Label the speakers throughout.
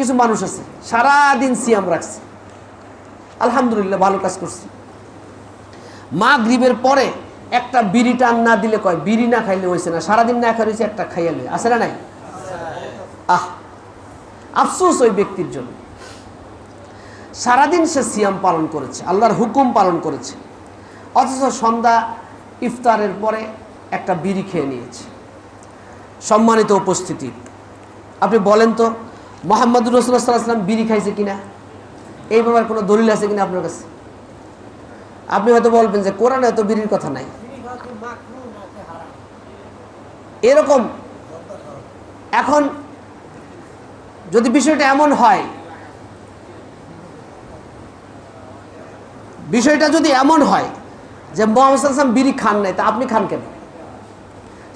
Speaker 1: কিছু মানুষ আছে, সারাদিন সিয়াম রাখছে। আলহামদুলিল্লাহ, ভালো কাজ করছি। মা গ্রীবের পরে একটা বিড়ি টান না দিলে কয়, বিড়ি না খাইলে হয়েছে না, সারাদিন না খাই হয়েছে একটা খাইয়া আছে না নাই? আহ, আফসোস ওই ব্যক্তির জন্য। সারাদিন সে সিয়াম পালন করেছে, আল্লাহর হুকুম পালন করেছে। অথচ সন্ধ্যা ইফতারের পরে একটা বিড়ি খেয়ে নিয়েছে। সম্মানিত উপস্থিতি, আপনি বলেন তো মোহাম্মদুর রসুল্লাহ সাল্লাম বিড়ি খাইছে কিনা? এই ব্যাপারে কোনো দলিল আছে কিনা আপনার কাছে? আপনি হয়তো বলবেন যে কোরআনে এত বিড়ির কথা নাই। এরকম এখন যদি বিষয়টা এমন হয়, বিষয়টা যদি এমন হয় যে মোহাম্মদ সাল্লাম বিড়ি খান নাই, তা আপনি খান কেন?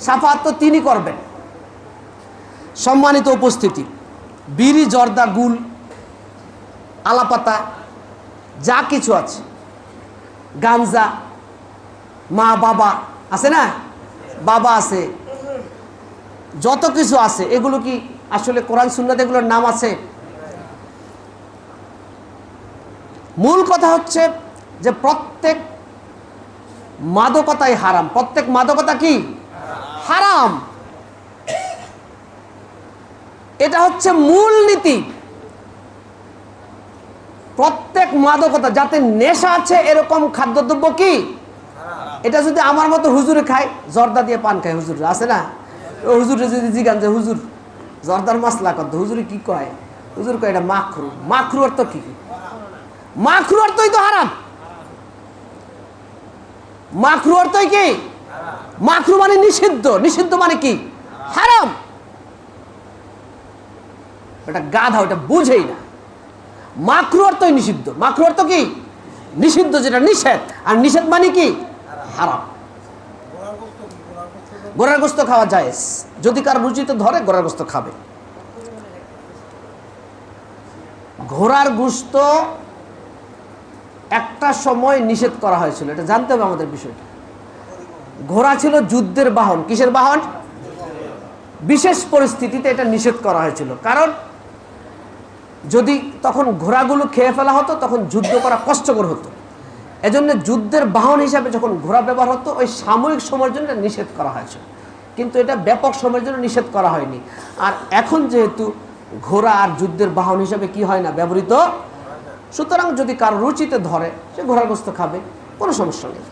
Speaker 1: সাফাত তো তিনি করবেন। সম্মানিত উপস্থিতি। বিড়ি, জর্দা, গুল, আলাপাতা, যা কিছু আছে। গাঞ্জা, মা, বাবা, আছে না? বাবা আছে। যত কিছু আছে, এগুলো কি আসলে কোরআন, সুন্নাত এগুলোর নাম আছে? মূল কথা হচ্ছে যে প্রত্যেক মাদকতাই হারাম। প্রত্যেক মাদকতা কি? হারাম। এটা হচ্ছে মূল নীতি। প্রত্যেক মাদকতা, যাতে নেশা আছে, এরকম খাদ্যদ্রব্য কি? এটা যদি আমার মতো হুজুরে খায়, জর্দা দিয়ে পান খায় হুজুর, আছে না? হুজুরে যদি জিগান যে, হুজুর, জর্দার মাসলা কত? হুজুরে কি কয়? হুজুর কয়, এটা মাখরু। মাখরু অর্থ কি? মাখরু অর্থই তো হারাম। মাখরু অর্থই কি? মাখরু মানে নিষিদ্ধ। নিষিদ্ধ মানে কি? হারাম। এটা গাধা, ওটা বুঝেই না। মাকরু অর্থই নিষিদ্ধ। মাকরু অর্থ কি? নিষিদ্ধ যেটা নিষেধ। আর নিষেধ মানে কি? হারাম। গোড়ার গোস্ত খাওয়া যায় যদি কার রুচিতে ধরে, গোড়ার গোস্ত খাবে। ঘোড়ার গোস্ত একটা সময় নিষেধ করা হয়েছিল। এটা জানতে হবে আমাদের বিষয়টা। ঘোড়া ছিল যুদ্ধের বাহন। কিসের বাহন? বিশেষ পরিস্থিতিতে এটা নিষেধ করা হয়েছিল। কারণ যদি তখন ঘোড়াগুলো খেয়ে ফেলা হতো, তখন যুদ্ধ করা কষ্টকর হতো। এজন্য যুদ্ধের বাহন হিসাবে যখন ঘোড়া ব্যবহার হতো, ওই সাময়িক সময়ের জন্য নিষেধ করা হয়েছিল কিন্তু এটা ব্যাপক সময়ের জন্য নিষেধ করা হয়নি। আর এখন যেহেতু ঘোড়া আর যুদ্ধের বাহন হিসাবে কি হয় না, ব্যবহৃত, সুতরাং যদি কারও রুচিতে ধরে, সে ঘোড়ার গোস্ত খাবে, কোনো সমস্যা নেই।